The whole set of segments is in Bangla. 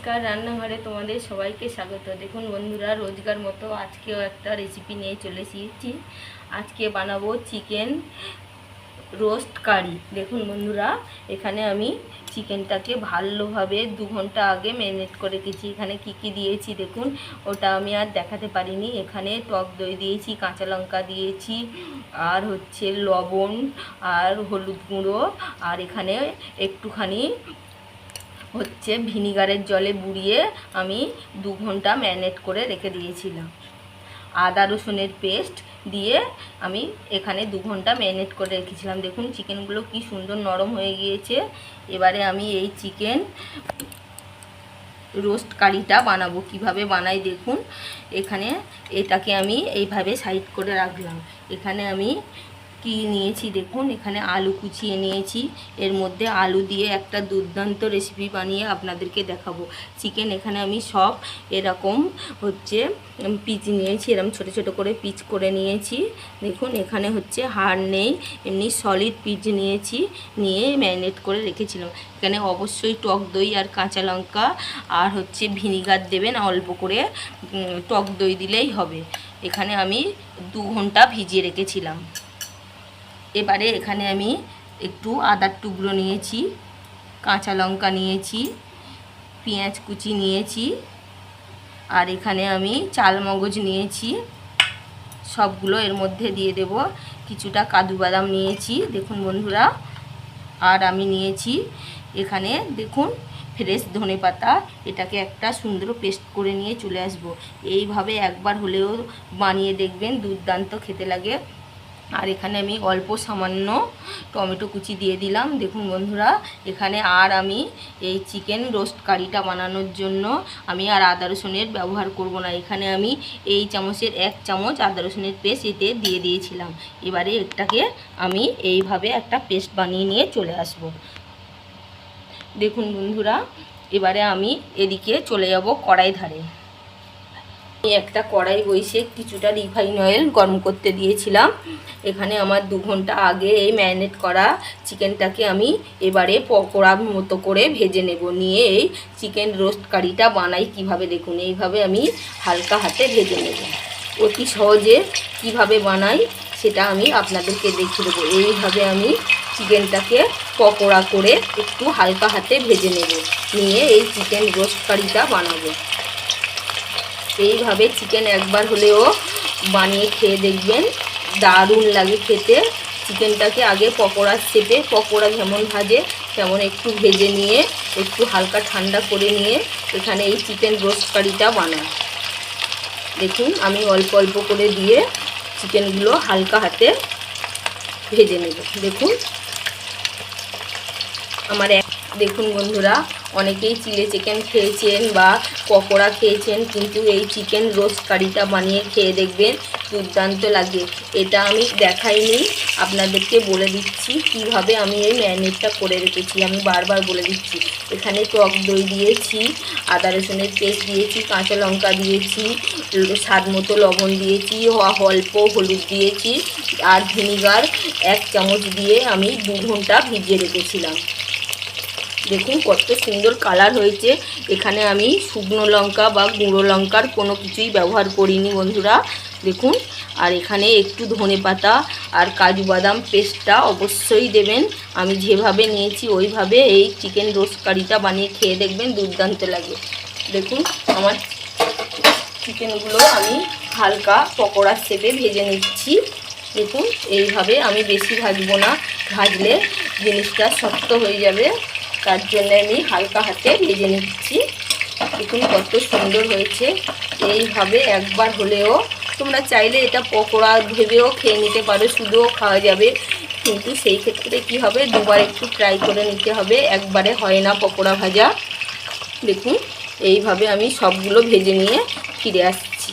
নমস্কার রান্নাঘরে তোমাদের সবাইকে স্বাগত। দেখুন বন্ধুরা, রোজগার মতো আজকেও একটা রেসিপি নিয়ে চলে এসেছি। আজকে বানাবো চিকেন রোস্ট কারি দেখুন বন্ধুরা, এখানে আমি চিকেনটাকে ভালোভাবে দু ঘণ্টা আগে ম্যারিনেট করে রেখেছি। এখানে কি কি দিয়েছি দেখুন, ওটা আমি আর দেখাতে পারিনি। এখানে টক দই দিয়েছি, কাঁচা লঙ্কা দিয়েছি, আর হচ্ছে লবণ, আর হলুদ গুঁড়ো, আর এখানে একটুখানি হচ্ছে ভিনিগারের জলে বুড়িয়ে আমি দু ঘণ্টা ম্যারিনেট করে রেখে দিয়েছিলাম। আদা রসুনের পেস্ট দিয়ে আমি এখানে দু ঘণ্টা ম্যারিনেট করে রেখেছিলাম। দেখুন, চিকেনগুলো কি সুন্দর নরম হয়ে গিয়েছে। এবারে আমি এই চিকেন রোস্ট কারিটা বানাবো। কীভাবে বানাই দেখুন। এখানে এটাকে আমি এইভাবে সাইড করে রাখলাম। এখানে আমি কি নিয়েছি দেখুন, এখানে আলু কুচিয়ে নিয়েছি। এর মধ্যে আলু দিয়ে একটা দুর্দান্ত রেসিপি বানিয়ে আপনাদেরকে দেখাবো। চিকেন এখানে আমি সব এরকম হচ্ছে পিচ নিয়েছি এরকম ছোট ছোট করে পিচ করে নিয়েছি। দেখুন, এখানে হচ্ছে হাড় নেই, এমনি সলিড পিচ নিয়েছি, নিয়ে ম্যারিনেট করে রেখেছিলাম। এখানে অবশ্যই টক দই আর কাঁচা লঙ্কা আর হচ্ছে ভিনিগার দেবেন, অল্প করে টক দই দিলেই হবে। এখানে আমি দু ঘণ্টা ভিজিয়ে রেখেছিলাম। এবারে এখানে আমি একটু আদার টুকরো নিয়েছি, কাঁচা লঙ্কা নিয়েছি, পেঁয়াজ কুচি নিয়েছি, আর এখানে আমি চাল মগজ নিয়েছি। সবগুলো এর মধ্যে দিয়ে দেব কিছুটা কাজু বাদাম নিয়েছি, দেখুন বন্ধুরা। আর আমি নিয়েছি এখানে, দেখুন, ফ্রেশ ধনে পাতা। এটাকে একটা সুন্দর পেস্ট করে নিয়ে চলে আসব। এইভাবে একবার হলেও বানিয়ে দেখবেন, দুর্দান্ত খেতে লাগে। আর এখানে আমি অল্প সামান্য টমেটো কুচি দিয়ে দিলাম। দেখুন বন্ধুরা, এখানে আর আমি এই চিকেন রোস্ট কারিটা বানানোর জন্য আমি আর আদা রসুনের ব্যবহার করব না। এখানে আমি এই চামচের এক চামচ আদা রসুনের পেস্ট এতে দিয়ে দিয়েছিলাম। এবারে এটাকে আমি এইভাবে একটা পেস্ট বানিয়ে নিয়ে চলে আসব। দেখুন বন্ধুরা, এবারে আমি এদিকে চলে যাব কড়াই ধারে। একটা কড়াই বসে কিছুটা রিফাইন অয়েল গরম করতে দিয়েছিলাম। এখানে আমার দু ঘণ্টা আগে এই ম্যারিনেট করা চিকেনটাকে আমি এবারে পকোড়ার মতো করে ভেজে নেব। নিয়ে এই চিকেন রোস্ট কারিটা বানাই কীভাবে দেখুন। এইভাবে আমি হালকা হাতে ভেজে নেব। অতি সহজে কীভাবে বানাই সেটা আমি আপনাদেরকে দেখিয়ে দেবো। এইভাবে আমি চিকেনটাকে পকোড়া করে একটু হালকা হাতে ভেজে নেব। নিয়ে এই চিকেন রোস্ট কারিটা বানাবো। এইভাবে চিকেন একবার হলেও বানিয়ে খেয়ে দেখবেন। দারুণ লাগে খেতে। চিকেনটাকে আগে পকোড়া শেপে, পকোড়া যেমন ভাজে, তেমন একটু ভেজে নিয়ে, একটু হালকা ঠান্ডা করে নিয়ে এখানে এই চিকেন রোস্ট কারিটা বানাই। দেখুন, আমি অল্প অল্প করে দিয়ে চিকেনগুলো হালকা হাতে ভেজে নেব। দেখুন, আমার এক দেখুন বন্ধুরা অনেকেই চিলি চিকেন খেয়েছেন বা পকোড়া খেয়েছেন, কিন্তু এই চিকেন রোস্ট কারিটা বানিয়ে খেয়ে দেখবেন দুর্দান্ত লাগে। এটা আমি দেখাইনি, আপনাদেরকে বলে দিচ্ছি কীভাবে আমি এই ম্যারিনেটটা করে রেখেছি, আমি বারবার বলে দিচ্ছি। এখানে টক দই দিয়েছি, আদা রসুনের পেস্ট দিয়েছি, কাঁচা লঙ্কা দিয়েছি, স্বাদ মতো লবণ দিয়েছি, অল্প হলুদ দিয়েছি, আর ভিনিগার এক চামচ দিয়ে আমি দু ঘণ্টা ভিজিয়ে রেখেছিলাম। দেখুন কত সুন্দর কালার হয়েছে। এখানে আমি শুকনো লঙ্কা বা গুঁড়ো লঙ্কার কোনো কিছুই ব্যবহার করিনি বন্ধুরা, দেখুন। আর এখানে একটু ধনে পাতা আর কাজু বাদাম পেস্টটা অবশ্যই দেবেন। আমি যেভাবে নিয়েছি ওইভাবে এই চিকেন রোস্ট কারিটা বানিয়ে খেয়ে দেখবেন, দুর্দান্ত লাগে। দেখুন, আমার চিকেনগুলো আমি হালকা পকোড়ার শেপে ভেজে নিচ্ছি। দেখুন, এইভাবে আমি বেশি ভাজবো না। ভাজলে জিনিসটা শক্ত হয়ে যাবে। তার জন্য আমি হালকা হাতে ভেজে নিচ্ছি। দেখুন কত সুন্দর হয়েছে। এইভাবে একবার হলেও তোমরা চাইলে এটা পকোড়া ভেবেও খেয়ে নিতে পারো, শুধুও খাওয়া যাবে। কিন্তু সেই ক্ষেত্রে কি হবে, দুবার একটু ট্রাই করে নিতে হবে, একবারে হয় না পকোড়া ভাজা। দেখুন, এইভাবে আমি সবগুলো ভেজে নিয়ে ফিরে আসছি।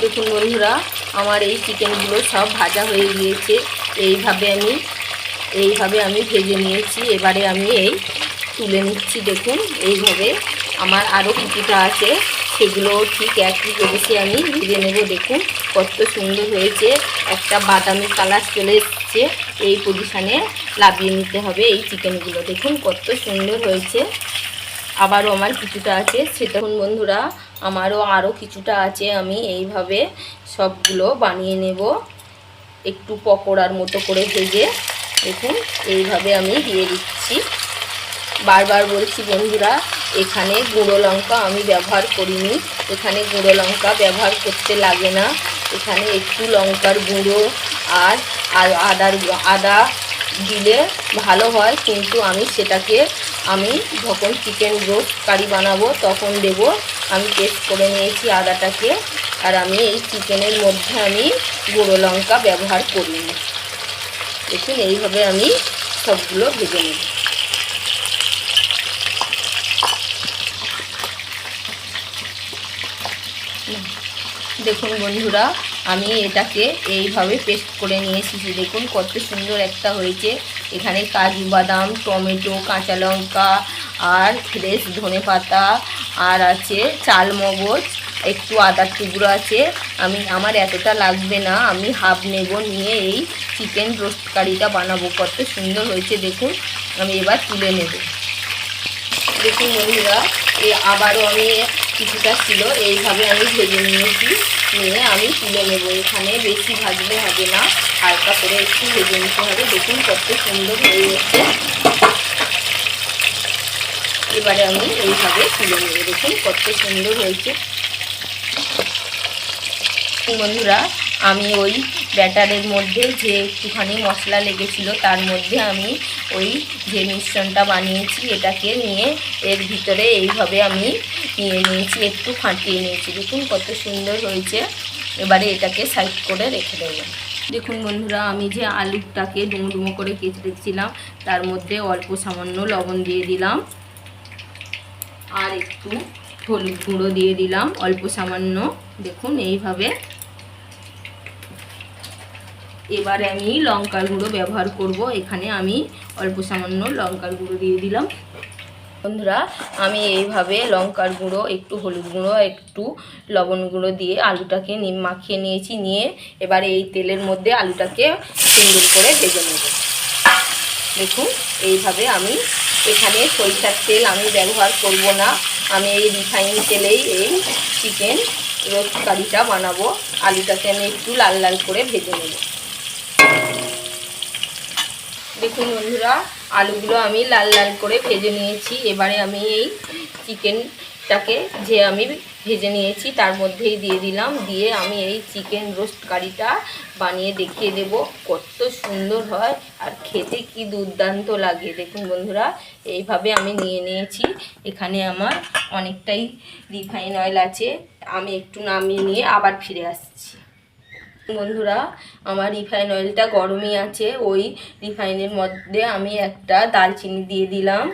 দেখুন বন্ধুরা, আমার এই চিকেনগুলো সব ভাজা হয়ে গিয়েছে। এইভাবে আমি এইভাবে আমি ভেজে নিয়েছি। এবারে আমি এই তুলে নিচ্ছি, দেখুন, এইভাবে। আমার আরও কিছুটা আছে, সেগুলো ঠিক একই প্রদেশে আমি, ভেজে নেব, দেখুন, কত সুন্দর হয়েছে। একটা বাদামি কালার চলে এসছে, এই পজিশানে লাভিয়ে নিতে হবে এই চিকেনগুলো দেখুন, কত সুন্দর হয়েছে। আবারও আমার কিছুটা আছে, সেটা বন্ধুরা, আমারও আরও কিছুটা আছে, আমি এইভাবে সবগুলো বানিয়ে নেব। একটু পকোড়ার মতো করে ভেজে দেখুন, এইভাবে আমি দিয়ে দিচ্ছি। বারবার বলছি বন্ধুরা, এখানে গুঁড়ো লঙ্কা আমি ব্যবহার করিনি। এখানে গুঁড়ো লঙ্কা ব্যবহার করতে লাগে না। এখানে একটু লঙ্কার গুঁড়ো আর আদার আদা দিলে ভালো হয়। কিন্তু আমি সেটাকে, আমি যখন চিকেন রোস্ট কারি বানাবো, তখন দেব। আমি টেস্ট করে নিয়েছি আদাটাকে। আর আমি এই চিকেনের মধ্যে আমি গুঁড়ো লঙ্কা ব্যবহার করিনি। দেখুন, এইভাবে আমি সবগুলো ভেজে নেব। দেখুন বন্ধুরা, আমি এটাকে এইভাবে পেস্ট করে নিয়েছি। দেখুন, কত সুন্দর একটা হয়েছে। এখানে কাজু বাদাম, টমেটো, কাঁচা লঙ্কা আর ফ্রেশ ধনে পাতা আর আছে চাল মগজ। একটু আদার টুকরো আছে। আমি, আমার এতটা লাগবে না। আমি হাফ নেব, নিয়ে এই চিকেন রোস্ট কারিটা বানাবো। কত সুন্দর হয়েছে, দেখুন। আমি এবার তুলে নেব। দেখুন বন্ধুরা এই আবারও আমি কিছুটা ছিল, এইভাবে আমি ভেজে নিয়েছি। নিয়ে আমি তুলে নেব। এখানে বেশি ভাজলে হবে না। হালকা করে একটু ভেজে নিতে হবে। দেখুন কত সুন্দর হয়ে গেছে। এবারে আমি এইভাবে তুলে নেব। দেখুন কত সুন্দর হয়েছে। বন্ধুরা, আমি ওই ব্যাটারের মধ্যে যে একটুখানি মশলা লেগেছিলো, তার মধ্যে আমি ওই যে মিশ্রণটা বানিয়েছি, এটাকে নিয়ে এর ভিতরে এইভাবে আমি নিয়ে নিয়েছি, একটু ফাটিয়ে নিয়েছি। দেখুন কত সুন্দর হয়েছে। এবারে এটাকে সাইড করে রেখে দেবো। দেখুন বন্ধুরা, আমি যে আলুটাকে ডুমো ডুমো করে কেটে রেখেছিলাম, তার মধ্যে অল্প সামান্য লবণ দিয়ে দিলাম। আর একটু হলুদ গুঁড়ো দিয়ে দিলাম, অল্প সামান্য। দেখুন, এইভাবে এবারে আমি লঙ্কার গুঁড়ো ব্যবহার করব। এখানে আমি অল্প সামান্য লঙ্কার গুঁড়ো দিয়ে দিলাম। বন্ধুরা, আমি এইভাবে লঙ্কার গুঁড়ো, একটু হলুদ গুঁড়ো, একটু লবণ গুঁড়ো দিয়ে আলুটাকে নিম মাখিয়ে নিয়েছি। নিয়ে এবারে এই তেলের মধ্যে আলুটাকে সুন্দর করে ভেজে নেব। দেখুন, এইভাবে আমি এখানে সরিষার তেল আমি ব্যবহার করব না। আমি এই রিফাইন তেলেই এই চিকেন রোস্ট কারিটা বানাবো। আলুটাকে আমি একটু লাল লাল করে ভেজে নেব। দেখুন বন্ধুরা, আলুগুলো আমি লাল লাল করে ভেজে নিয়েছি। এবারে আমি এই চিকেনটাকে যে আমি ভেজে নিয়েছি, তার মধ্যেই দিয়ে দিলাম। দিয়ে আমি এই চিকেন রোস্ট কারিটা বানিয়ে দেখিয়ে দেব, কত সুন্দর হয় আর খেতে কি দুর্দান্ত লাগে। দেখুন বন্ধুরা, এইভাবে আমি নিয়ে নিয়েছি। এখানে আমার অনেকটাই রিফাইন অয়েল আছে। আমি একটু নামিয়ে নিয়ে আবার ফিরে আসছি। বন্ধুরা, আমার রিফাইন অয়েলটা গরমই আছে। ওই রিফাইনের মধ্যে আমি একটা দালচিনি দিয়ে দিলাম,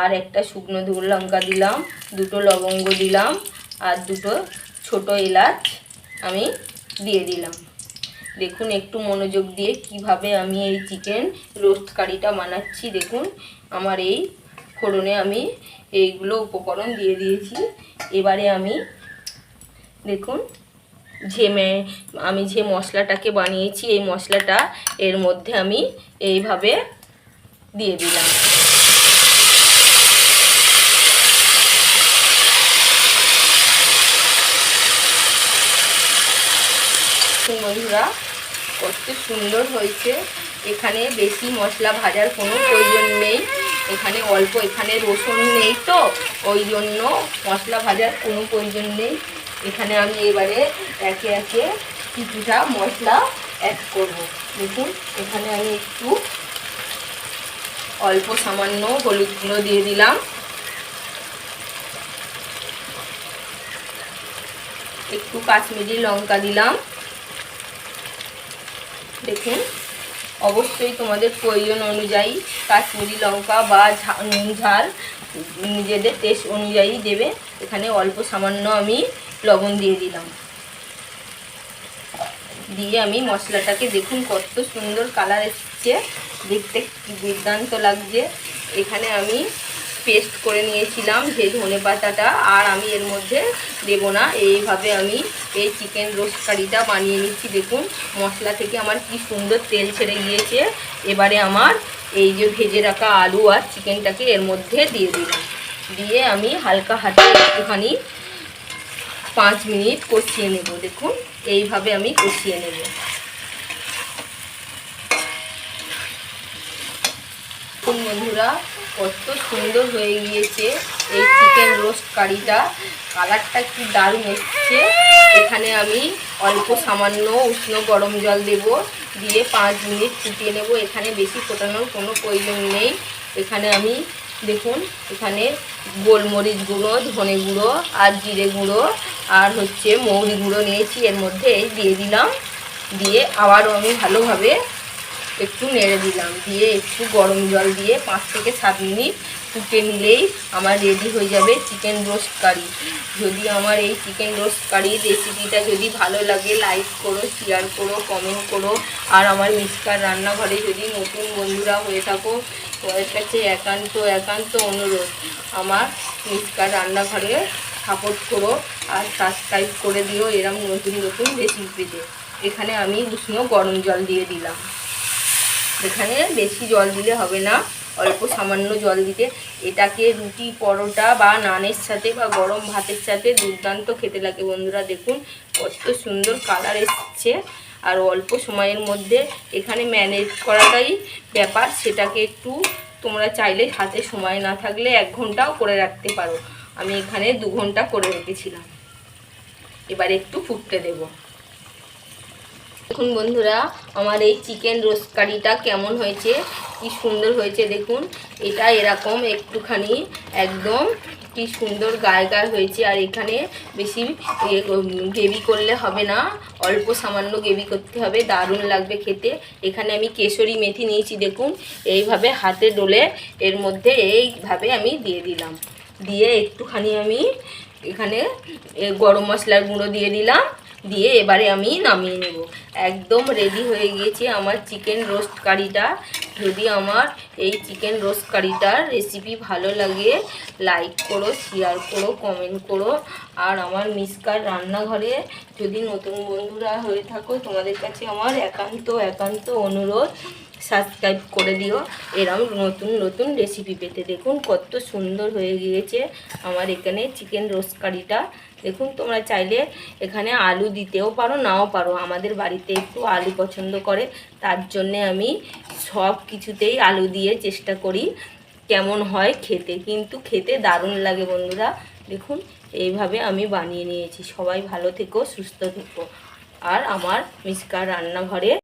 আর একটা শুকনো ধুর লঙ্কা দিলাম, দুটো লবঙ্গ দিলাম, আর দুটো ছোট এলাচ আমি দিয়ে দিলাম। দেখুন, একটু মনোযোগ দিয়ে কীভাবে আমি এই চিকেন রোস্ট কারিটা বানাচ্ছি। দেখুন, আমার এই ফোড়নে আমি এইগুলো উপকরণ দিয়ে দিয়েছি। এবারে আমি, দেখুন যে আমি যে মশলাটাকে বানিয়েছি, এই মশলাটা এর মধ্যে আমি এইভাবে দিয়ে দিলাম। বন্ধুরা, কত সুন্দর হয়েছে। এখানে বেশি মশলা ভাজার কোনো প্রয়োজন নেই। এখানে অল্প, এখানে রসুন নেই তো, ওই জন্য মশলা ভাজার কোনো প্রয়োজন নেই। এখানে আমি এবারে একে একে কিছুটা মশলা অ্যাড করব। দেখুন, এখানে আমি একটু অল্প সামান্য হলুদ গুঁড়ো দিয়ে দিলাম। একটু কাশ্মীরি লঙ্কা দিলাম। দেখুন, অবশ্যই তোমাদের প্রয়োজন অনুযায়ী কাশ্মীরি লঙ্কা বা নুন ঝাল, নিজেদের টেস্ট অনুযায়ী দেবে। এখানে অল্প সামান্য আমি লবণ দিয়ে দিলাম। দিয়ে আমি মশলাটাকে দেখুন কত সুন্দর কালার এসছে। দেখতে দুর্দান্ত লাগছে। এখানে আমি পেস্ট করে নিয়েছিলাম যে ধনে পাতাটা, আর আমি এর মধ্যে দেবো না। এইভাবে আমি এই চিকেন রোস্ট কারিটা বানিয়ে নিচ্ছি। দেখুন মশলা থেকে আমার কি সুন্দর তেল ছেড়ে গিয়েছে। এবারে আমার এই যে ভেজে রাখা আলু আর চিকেনটাকে এর মধ্যে দিয়ে দিলাম। দিয়ে আমি হালকা হাতে একটুখানি পাঁচ মিনিট কষিয়ে নেব, দেখুন। এইভাবে আমি কষিয়ে নেব। বন্ধুরা, কত সুন্দর হয়ে গিয়েছে এই চিকেন রোস্ট কারিটা। কালারটা কি দারুণ এসছে। এখানে আমি অল্প সামান্য উষ্ণ গরম জল দেব, দিয়ে পাঁচ মিনিট ফুটিয়ে নেব। এখানে বেশি ফোটানোর কোনো প্রয়োজন নেই। এখানে আমি, দেখুন, এখানে গোলমরিচ গুঁড়ো, ধনে গুঁড়ো আর জিরে গুঁড়ো আর হচ্ছে মৌরি গুঁড়ো নিয়েছি, এর মধ্যে এই দিয়ে দিলাম। দিয়ে আবারও আমি ভালোভাবে একটু নেড়ে দিলাম। দিয়ে একটু গরম জল দিয়ে পাঁচ থেকে সাত মিনিট ফুটে নিলেই আমার রেডি হয়ে যাবে চিকেন রোস্ট কারি যদি আমার এই চিকেন রোস্ট কারির রেসিপিটা যদি ভালো লাগে লাইক করো শেয়ার করো কমেন্ট করো। আর আমার মিসকার রান্নাঘরে যদি নতুন বন্ধুরা হয়ে থাকো, তোমাদের কাছে একান্ত একান্ত অনুরোধ। আমার মিসকার রান্নাঘরে সাপোর্ট করো আর সাবস্ক্রাইব করে দিও এরম নতুন নতুন রেসিপিতে এখানে আমি উষ্ণ গরম জল দিয়ে দিলাম। এখানে বেশি জল দিলে হবে না, অল্প সামান্য জল দিতে। এটাকে রুটি, পরোটা বা নানের সাথে বা গরম ভাতের সাথে দুর্দান্ত খেতে লাগে বন্ধুরা, দেখুন কত সুন্দর কালার এসছে। আর অল্প সময়ের মধ্যে এখানে ম্যানেজ করাটাই ব্যাপার, সেটাকে একটু তোমরা চাইলে হাতে সময় না থাকলে এক ঘন্টাও করে রাখতে পারো। আমি এখানে দু ঘণ্টা করে রেখেছিলাম। এবার একটু ফুটতে দেবো। দেখুন বন্ধুরা, আমার এই চিকেন রোস্ট কারিটা কেমন হয়েছে, কি সুন্দর হয়েছে দেখুন। এটা এরকম একটুখানি একদম কি সুন্দর গায়ে গায়ে হয়েছে, আর এখানে বেশি গ্রেভি করলে হবে না। অল্প সামান্য গ্রেভি করতে হবে, দারুণ লাগবে খেতে। এখানে আমি কেশরি মেথি নিয়েছি দেখুন, এইভাবে হাতে ডোলে এর মধ্যে এইভাবে আমি দিয়ে দিলাম। দিয়ে একটুখানি আমি এখানে গরম মশলার গুঁড়ো দিয়ে দিলাম। দিয়ে এবারে আমি নামিয়ে নেব। একদম রেডি হয়ে গিয়েছে আমার চিকেন রোস্ট কারিটা যদি আমার এই চিকেন রোস্ট কারিটার রেসিপি ভালো লাগে লাইক করো শেয়ার করো কমেন্ট করো। আর আমার মিসকার রান্নাঘরে যদি নতুন বন্ধুরা হয়ে থাকো, তোমাদের কাছে আমার একান্ত একান্ত অনুরোধ সাবস্ক্রাইব করে দিও। এরম নতুন নতুন রেসিপি পেতে দেখুন, কত সুন্দর হয়ে গিয়েছে আমার এখানে চিকেন রোস্ট কারিটা দেখুন, তোমরা চাইলে এখানে আলু দিতেও পারো, নাও পারো। আমাদের বাড়িতে একটু আলু পছন্দ করে, তার জন্যে আমি সব কিছুতেই আলু দিয়ে চেষ্টা করি, কেমন হয় খেতে। কিন্তু খেতে দারুণ লাগে বন্ধুরা। দেখুন, এইভাবে আমি বানিয়ে নিয়েছি। সবাই ভালো থেকো, সুস্থ থেকো। আর আমার মিসকার রান্নাঘরে